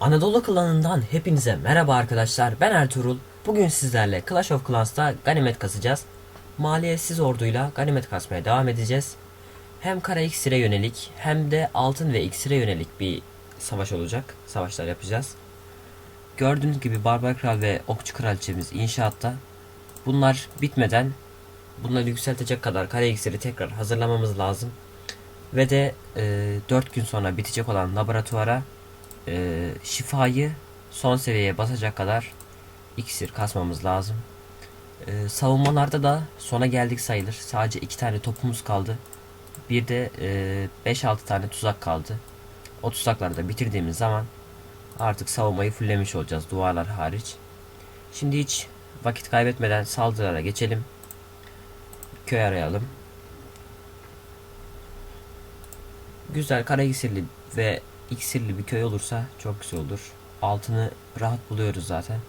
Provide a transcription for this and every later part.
Anadolu klanından hepinize merhaba arkadaşlar. Ben Ertuğrul. Bugün sizlerle Clash of Clans'ta ganimet kasacağız. Maliyetsiz orduyla ganimet kasmaya devam edeceğiz. Hem kara iksire yönelik hem de altın ve iksire yönelik bir savaş olacak. Savaşlar yapacağız. Gördüğünüz gibi Barbar Kral ve Okçu Kraliçemiz inşaatta. Bunlar bitmeden bunları yükseltecek kadar kara iksiri tekrar hazırlamamız lazım. Ve de e, 4 gün sonra bitecek olan laboratuvara e, şifayı son seviyeye basacak kadar iksir kasmamız lazım. E, savunmalarda da sona geldik sayılır. Sadece iki tane topumuz kaldı. Bir de e, 5-6 tane tuzak kaldı. O tuzakları da bitirdiğimiz zaman artık savunmayı fullemiş olacağız duvarlar hariç. Şimdi hiç vakit kaybetmeden saldırılara geçelim. Köy arayalım. Güzel kara iksirli ve iksirli bir köy olursa çok güzel olur. Altını rahat buluyoruz zaten.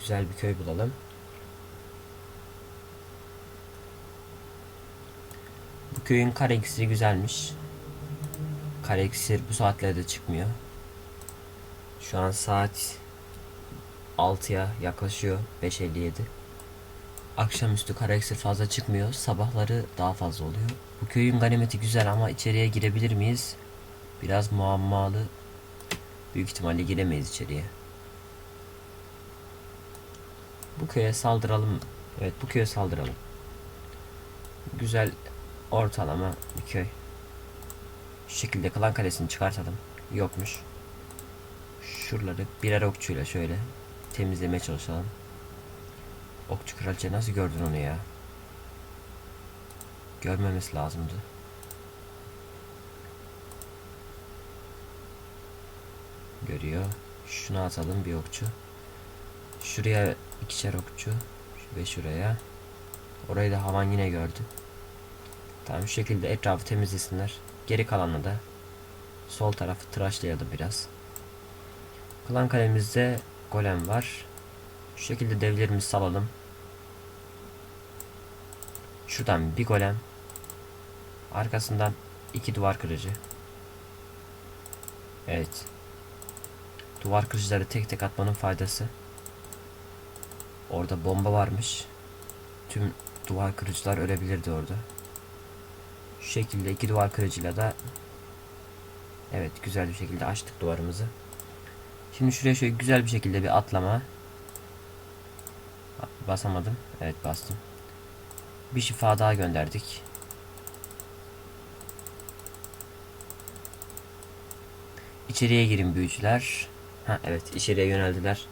Güzel bir köy bulalım. Bu köyün kare iksiri güzelmiş. Kare iksir bu saatlerde çıkmıyor. Şu an saat 6'ya yaklaşıyor 5.57 Akşamüstü kara fazla çıkmıyor sabahları daha fazla oluyor. Bu köyün ganimeti güzel ama içeriye girebilir miyiz? Biraz muammalı. Büyük ihtimalle giremeyiz içeriye. Bu köye saldıralım. Evet bu köye saldıralım. Güzel ortalama bir köy. Şu şekilde klan kalesini çıkartalım. Yokmuş. Şuraları birer okçuyla şöyle temizlemeye çalışalım. Okçu kraliçe nasıl gördün onu ya? Görmemesi lazımdı. Görüyor. Şunu atalım bir okçu. Şuraya ikişer okçu. Ve şuraya. Orayı da havan yine gördü. Tamam şu şekilde etrafı temizlesinler. Geri kalanla da sol tarafı tıraşlayalım biraz. Klan kalemizde golem var. Şu şekilde devlerimizi salalım. Şuradan bir golem. Arkasından iki duvar kırıcı. Evet. Duvar kırıcıları tek tek atmanın faydası. Orada bomba varmış. Tüm duvar kırıcılar ölebilirdi orada. Şu şekilde iki duvar kırıcıyla da Evet güzel bir şekilde açtık duvarımızı. Şimdi şuraya şöyle güzel bir şekilde bir atlama. Basamadım. Evet bastım. Bir şifa daha gönderdik. İçeriye girin büyücüler. Ha evet içeriye yöneldiler.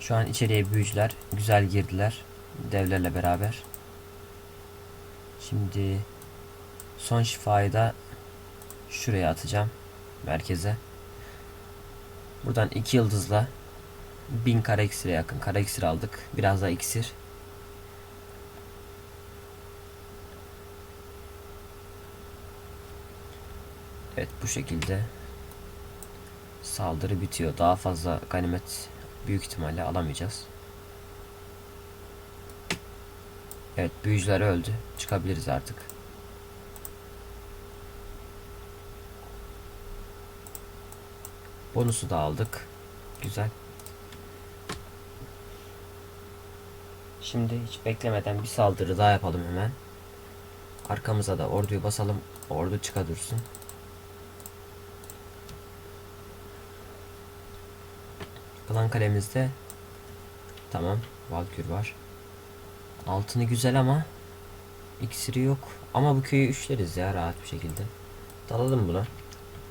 Şu an içeriye büyücüler güzel girdiler. Devlerle beraber. Şimdi son şifayı da şuraya atacağım. Merkeze. Buradan iki yıldızla bin kara iksire yakın kara iksir aldık. Biraz daha iksir. Evet bu şekilde saldırı bitiyor. Daha fazla ganimet büyük ihtimalle alamayacağız. Evet büyücüler öldü. Çıkabiliriz artık. Bonusu da aldık. Güzel. Şimdi hiç beklemeden bir saldırı daha yapalım hemen. Arkamıza da orduyu basalım. Ordu çıka dursun. Klan kalemizde tamam Valkür var. Altını güzel ama iksiri yok. Ama bu köyü üçleriz ya rahat bir şekilde. Dalalım buna.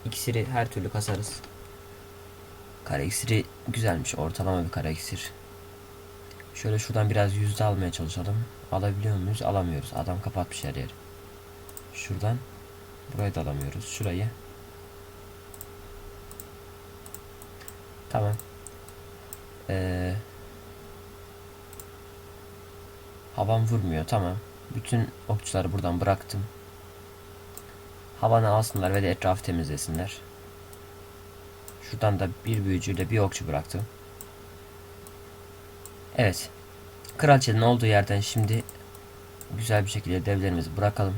İksiri her türlü kasarız. Kara iksiri güzelmiş. Ortalama bir kara iksir. Şöyle şuradan biraz yüzde almaya çalışalım. Alabiliyor muyuz? Alamıyoruz. Adam kapatmış her yeri. Şuradan burayı da alamıyoruz. Şurayı. Tamam. Ee, havan vurmuyor. Tamam. Bütün okçuları buradan bıraktım. Havanı alsınlar ve de etrafı temizlesinler. Şuradan da bir büyücüyle bir okçu bıraktım. Evet. Kraliçenin olduğu yerden şimdi güzel bir şekilde devlerimizi bırakalım.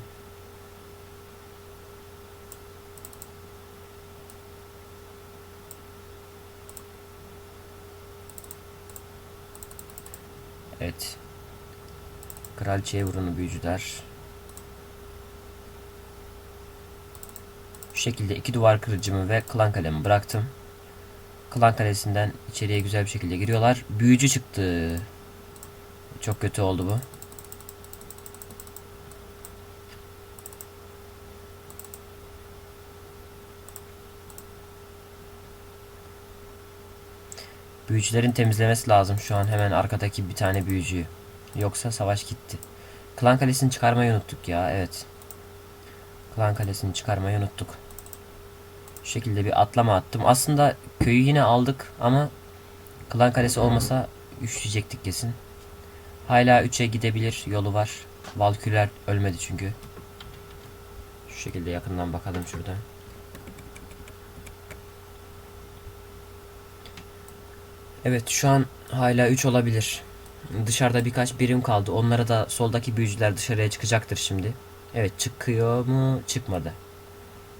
Evet. Kraliçeye vurun büyücüler. Şu şekilde iki duvar kırıcımı ve klan kalemi bıraktım. Klan kalesinden içeriye güzel bir şekilde giriyorlar. Büyücü çıktı. Çok kötü oldu bu. Büyücülerin temizlemesi lazım şu an hemen arkadaki bir tane büyücüyü. Yoksa savaş gitti. Klan kalesini çıkarmayı unuttuk ya evet. Klan kalesini çıkarmayı unuttuk. Şu şekilde bir atlama attım. Aslında köyü yine aldık ama klan kalesi olmasa üşüyecektik kesin. Hala 3'e gidebilir yolu var. Valküler ölmedi çünkü. Şu şekilde yakından bakalım şurada. Evet şu an hala 3 olabilir. Dışarıda birkaç birim kaldı. Onlara da soldaki büyücüler dışarıya çıkacaktır şimdi. Evet çıkıyor mu? Çıkmadı.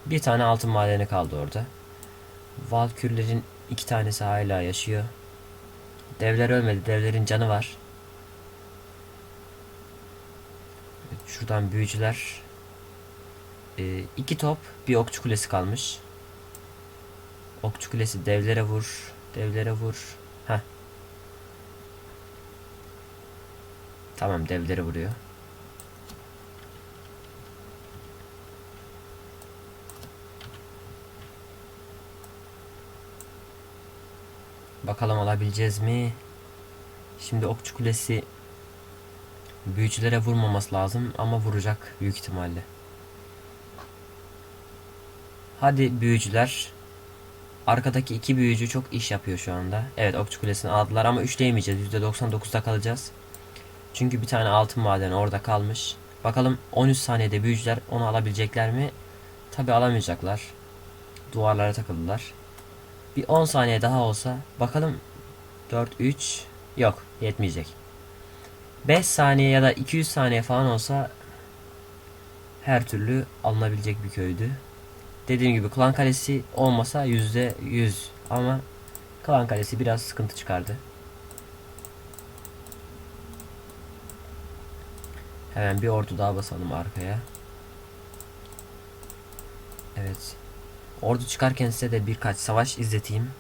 Bir tane altın madeni kaldı orada. Valkürlerin iki tanesi hala yaşıyor. Devler ölmedi. Devlerin canı var. Şuradan büyücüler. Ee, iki top bir okçu kulesi kalmış. Okçu kulesi devlere vur. Devlere vur. Heh. Tamam devlere vuruyor. Bakalım alabileceğiz mi? Şimdi okçu kulesi büyücülere vurmaması lazım ama vuracak büyük ihtimalle. Hadi büyücüler. Arkadaki iki büyücü çok iş yapıyor şu anda. Evet okçu kulesini aldılar ama üçleyemeyeceğiz. %99'da kalacağız. Çünkü bir tane altın madeni orada kalmış. Bakalım 13 saniyede büyücüler onu alabilecekler mi? Tabi alamayacaklar. Duvarlara takıldılar. Bir 10 saniye daha olsa bakalım 4 3 yok yetmeyecek. 5 saniye ya da 200 saniye falan olsa her türlü alınabilecek bir köydü. Dediğim gibi klan kalesi olmasa %100 ama klan kalesi biraz sıkıntı çıkardı. Hemen bir ordu daha basalım arkaya. Evet. Ordu çıkarken size de birkaç savaş izleteyim.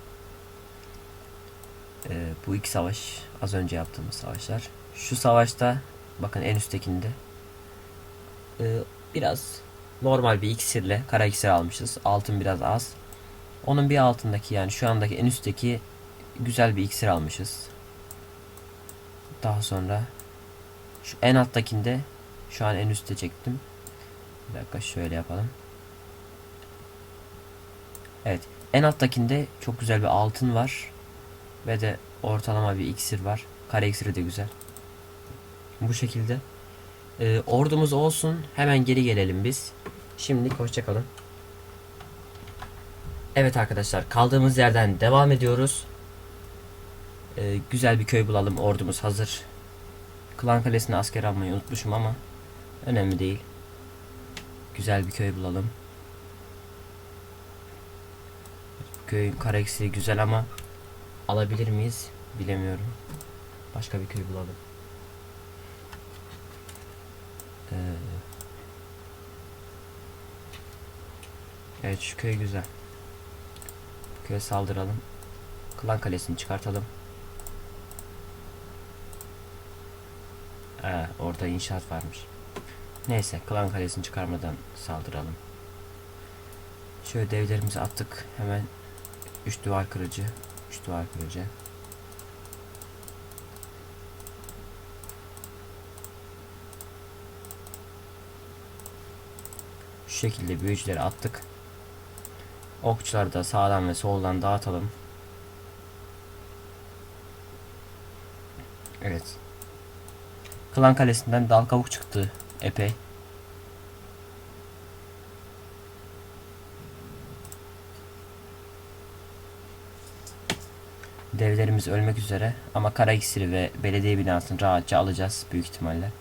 Ee, bu iki savaş az önce yaptığımız savaşlar. Şu savaşta bakın en üsttekinde ee, biraz normal bir iksirle kara iksir almışız. Altın biraz az. Onun bir altındaki yani şu andaki en üstteki güzel bir iksir almışız. Daha sonra şu en alttakinde şu an en üstte çektim. Bir dakika şöyle yapalım. Evet. En alttakinde çok güzel bir altın var. Ve de ortalama bir iksir var. Kare iksiri de güzel. Bu şekilde. Ee, ordumuz olsun. Hemen geri gelelim biz. Şimdi hoşçakalın. Evet arkadaşlar kaldığımız yerden devam ediyoruz. Ee, güzel bir köy bulalım. Ordumuz hazır. Klan Kalesi'ne asker almayı unutmuşum ama önemli değil. Güzel bir köy bulalım. Köyün kareksi güzel ama alabilir miyiz bilemiyorum. Başka bir köy bulalım. Ee, evet şu köy güzel. Bu köye saldıralım. Klan kalesini çıkartalım. Ee, orada inşaat varmış. Neyse klan kalesini çıkarmadan saldıralım. Şöyle devlerimizi attık. Hemen 3 duvar kırıcı. 3 duvar kırıcı. Şu şekilde büyücüleri attık. Okçuları da sağdan ve soldan dağıtalım. Evet. Klan kalesinden dal kavuk çıktı epey. Devlerimiz ölmek üzere ama kara iksiri ve belediye binasını rahatça alacağız büyük ihtimalle.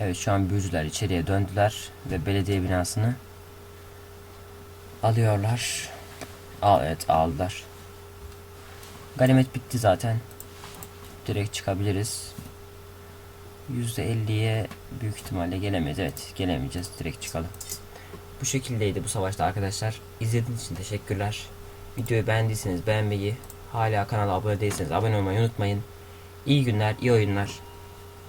Evet şu an büyücüler içeriye döndüler ve belediye binasını alıyorlar. Al, evet aldılar. Ganimet bitti zaten. Direkt çıkabiliriz. %50'ye büyük ihtimalle gelemeyiz. Evet gelemeyeceğiz. Direkt çıkalım. Bu şekildeydi bu savaşta arkadaşlar. İzlediğiniz için teşekkürler. Videoyu beğendiyseniz beğenmeyi, hala kanala abone değilseniz abone olmayı unutmayın. İyi günler, iyi oyunlar.